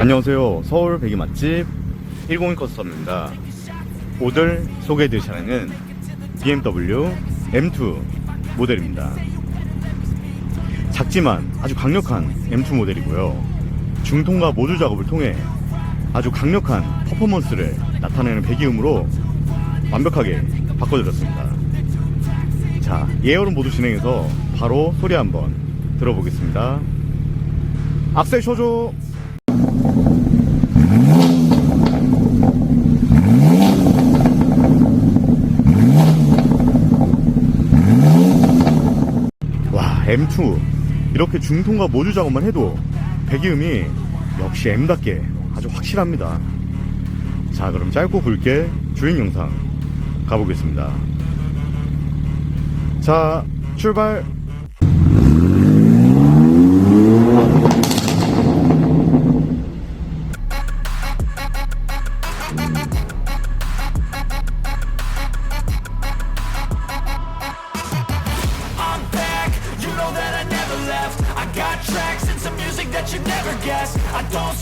안녕하세요. 서울 배기 맛집 101 커스텀입니다. 오늘 소개해드릴 차량은 BMW M2 모델입니다. 작지만 아주 강력한 M2 모델이고요. 중통과 모듈 작업을 통해 아주 강력한 퍼포먼스를 나타내는 배기음으로 완벽하게 바꿔드렸습니다. 자, 예열은 모두 진행해서 바로 소리 한번 들어보겠습니다. 악셀 쇼조! M2 이렇게 중통과 모듈 작업만 해도 배기음이 역시 M답게 아주 확실합니다. 자 그럼 짧고 굵게 주행 영상 가보겠습니다. 자 출발 guessed. I don't